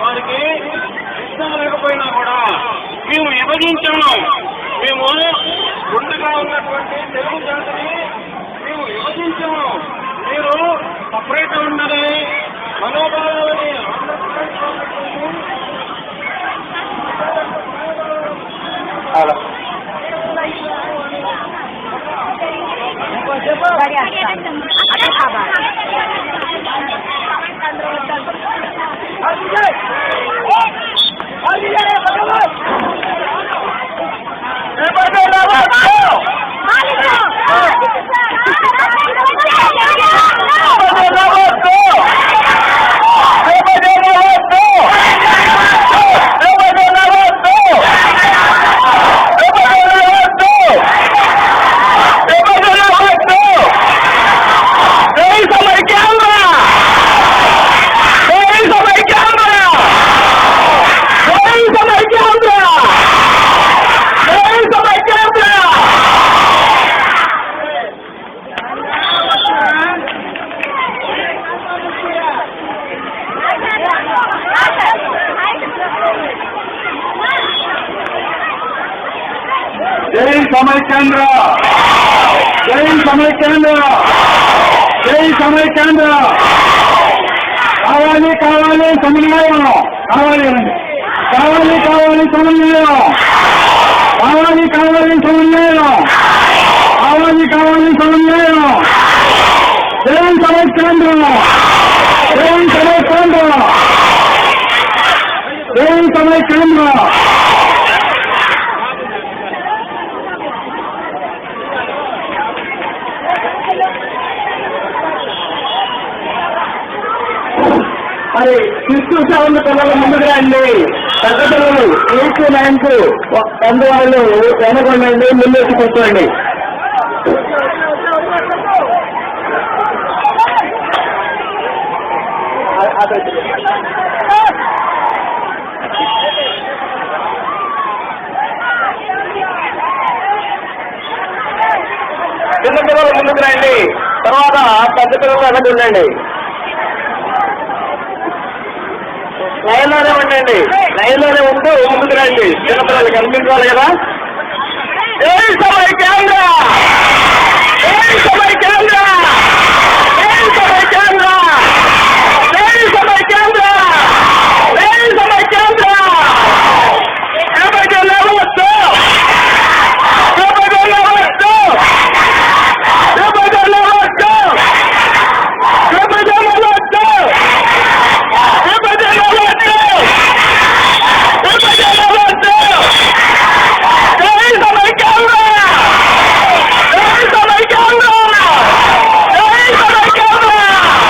వారికి ఇష్టం లేకపోయినా కూడా మేము విభజించాము మేము ముందుగా ఉన్నటువంటి తెలుగు జాతిని అదే కావాలి జై సమైక్యాంధ్ర జై సమైక్యాంధ్ర జై సమైక్యాంధ్ర కావాలి కావాలి సమన్వయం! కావాలి కావాలి కావాలి సమన్వయం! కావాలి కావాలి సమన్వయం! కావాలి కావాలి సమన్వయం! జై సమైక్యాంధ్ర జై సమైక్యాంధ్ర జై సమైక్యాంధ్ర మరి సిక్స్త్ సేవలు పిల్లలు ముందుకు రండి. పెద్ద పిల్లలు ఎయిత్ నైన్త్ టెన్త్ వాళ్ళు వెనకొండండి ముందు కూర్చోండి. అదే చిన్న పిల్లలు ముందుకు రండి. తర్వాత పెద్ద పిల్లలు అక్కడ ఉండండి. లైన్లోనే ఉండండి. లైన్లోనే ఉంటూ ముందుకు రండి. చిన్నపిల్లలు కనిపించాలి కదా. కేంద్ర!